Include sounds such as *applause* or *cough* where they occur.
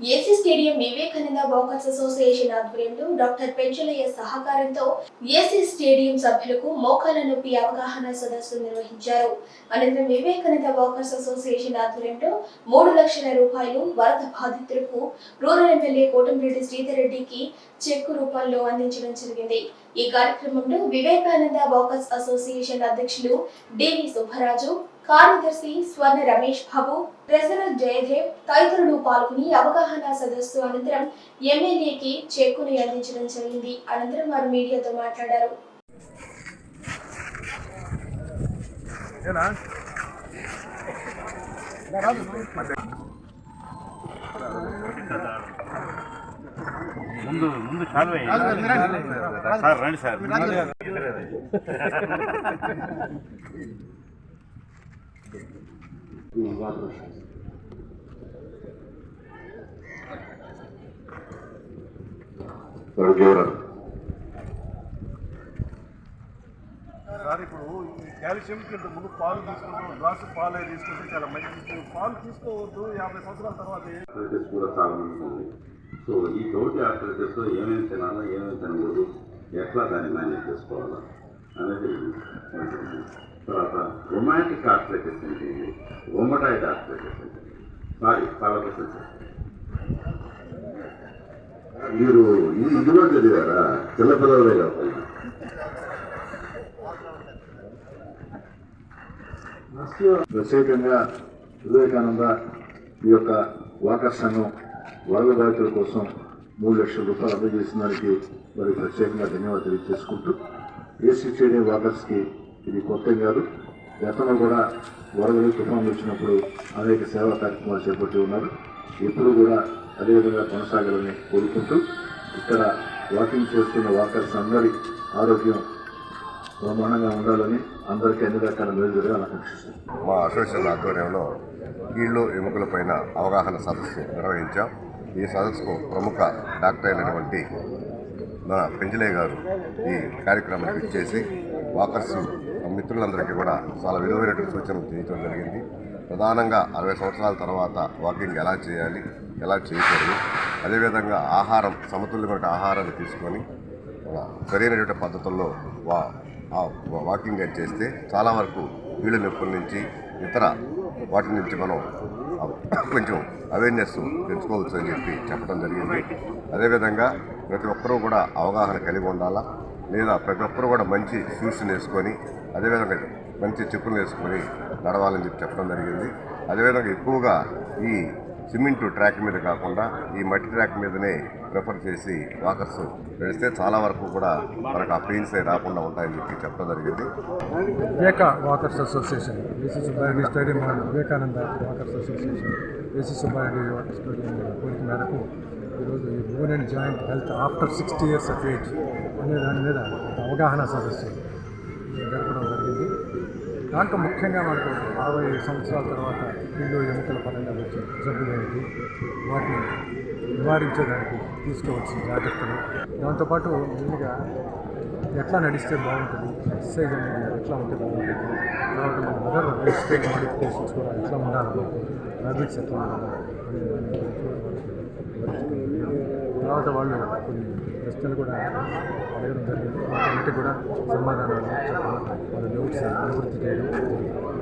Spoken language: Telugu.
AC stadium Vivekananda walkers association ఆధ్వర్యంలో డాక్టర్ పెంచలయ్య సహకారంతో ఏసీ స్టేడియం సభ్యులకు మోకాల నొప్పి అవగాహన సదస్సు నిర్వహించారు. అనంతరం వివేకానంద వాకర్స్ అసోసియేషన్ ఆధ్వర్యంలో మూడు లక్షల రూపాయలు వరద బాధితులకు రూరల్ ఎమ్మెల్యే కోటంరెడ్డి శ్రీధర్రెడ్డికి చెక్కు రూపంలో అందించడం జరిగింది. ఈ కార్యక్రమంలో వివేకానంద వాకర్స్ అసోసియేషన్ అధ్యక్షులు డివి సుబ్బరాజు కార్యదర్శి స్వర్ణ రమేష్ బాబు ట్రెజరర్ జయదేవ్ తదితరులు పాల్గొని అవగాహన సదస్సు అనంతరం ఎమ్మెల్యేకి చెక్కుని అందించడం జరిగింది. అనంతరం వారు మీడియాతో మాట్లాడారు. ముందు ముందు సార్ రండి సార్. *laughs* సార్ ఇప్పుడు క్యాల్షియం కింద ముందు పాలు తీసుకుంటాం. గ్లాసు పాలే తీసుకుంటే చాలా మంచి పాలు తీసుకోవద్దు. యాభై సంవత్సరాల తర్వాత ఏ- కూడా చాలా మంది ఉంది సో ఈ గౌటి ఆర్థరైటిస్లో ఏమేమి తినాలో ఏమేమి తినకూడదు? ఎట్లా దాన్ని మేనేజ్ చేసుకోవాలా? అనేది తర్వాత రొమాంటిక్ ఆర్థరైటిస్ ఏంటి? రొమటాయిడ్ ఆర్థరైటిస్ ఏంటి? సారీ చాలా క్వశ్చన్స్ మీరు ఇది ఇది కూడా చదివారా? చిన్నపిల్లలే కాకుండా ప్రత్యేకంగా వివేకానంద ఈ యొక్క వాకర్ సంఘం వరద బాధితుల కోసం మూడు లక్షల రూపాయలు అందజేసిన దానికి మరి ప్రత్యేకంగా ధన్యవాదాలు తెలియజేసుకుంటూ ఏసీ స్టేడియం వాకర్స్కి ఇది కొత్త కాదు. గతంలో కూడా వరదలు తుఫాన్లు వచ్చినప్పుడు అనేక సేవా కార్యక్రమాలు చేపట్టి ఉన్నారు. ఇప్పుడు కూడా అదేవిధంగా కొనసాగాలని కోరుకుంటూ ఇక్కడ వాకింగ్ చేస్తున్న వాకర్స్ అందరి ఆరోగ్యం బ్రహ్మాండంగా ఉండాలని అందరికీ అన్ని రకాల మేలు జరగాలని ఆకాంక్షిస్తున్నాను మా అసోసియేషన్ ఆధ్వర్యంలో కీళ్ళు ఎముకల పైన అవగాహన సదస్సు నిర్వహించాం. ఈ సదస్సుకు ప్రముఖ డాక్టర్ అయినటువంటి మన పెంజలే గారు ఈ కార్యక్రమానికి ఇచ్చేసి వాకర్స్ మిత్రులందరికీ కూడా చాలా విలువైనటువంటి సూచనలు చేయటం జరిగింది. ప్రధానంగా అరవై సంవత్సరాల తర్వాత వాకింగ్ ఎలా చేయాలి ఎలా చేయకూడదు అదేవిధంగా ఆహారం సమతుల్యమైన ఆహారాన్ని తీసుకొని సరైనటువంటి పద్ధతుల్లో వా వాకింగ్ అది చేస్తే చాలా వరకు వీళ్ళ నొప్పుల నుంచి ఇతర వాటి నుంచి మనం కొంచెం అవేర్నెస్ పెంచుకోవచ్చు అని చెప్పి చెప్పడం జరిగింది. అదేవిధంగా ప్రతి ఒక్కరూ కూడా అవగాహన కలిగి ఉండాలా లేదా ప్రతి ఒక్కరూ కూడా మంచి షూస్ వేసుకొని అదేవిధంగా మంచి చెప్పులు వేసుకొని నడవాలని చెప్పి చెప్పడం జరిగింది. అదేవిధంగా ఎక్కువగా ఈ సిమెంట్ ట్రాక్ మీద కాకుండా ఈ మట్టి ట్రాక్ మీదనే ప్రిఫర్ చేసి వాకర్స్ నడిస్తే చాలా వరకు కూడా మనకు ఆ పెయిన్స్ రాకుండా ఉంటాయని చెప్పి చెప్పడం జరిగింది. Viveka walkers association AC Subbareddy stadium Vivekananda walkers association AC Subbareddy walker stadium కోరిక మేరకు ఈరోజు ఈ bone and joint health after sixty years of age అనే దాని మీద ఒక అవగాహన సదస్సు. జరపడం జరిగింది. దాంట్లో ముఖ్యంగా మనకు అరవై సంవత్సరాల తర్వాత ఇల్లు ఎముకల పరంగా వచ్చే జబ్బులు వాటిని నివారించడానికి తీసుకోవాల్సిన జాగ్రత్తలు. దాంతోపాటు ముందుగా ఎట్లా నడిస్తే బాగుంటుంది ఎక్సర్సైజ్ అనేది ఎట్లా ఉంటే బాగుంటుంది తర్వాత మన అదర్ లైఫ్ స్టైల్ మాడిఫికేషన్స్ కూడా ఎట్లా ఉండాలి హ్యాబిట్స్ ఎట్లా ఉండాలి తర్వాత వాళ్ళు కొన్ని ప్రశ్నలు కూడా అడగడం జరిగింది. వాటన్నిటి కూడా సమాధానాలు చెప్పడం వాళ్ళ డౌట్స్ నివృత్తి చేయడం జరిగింది.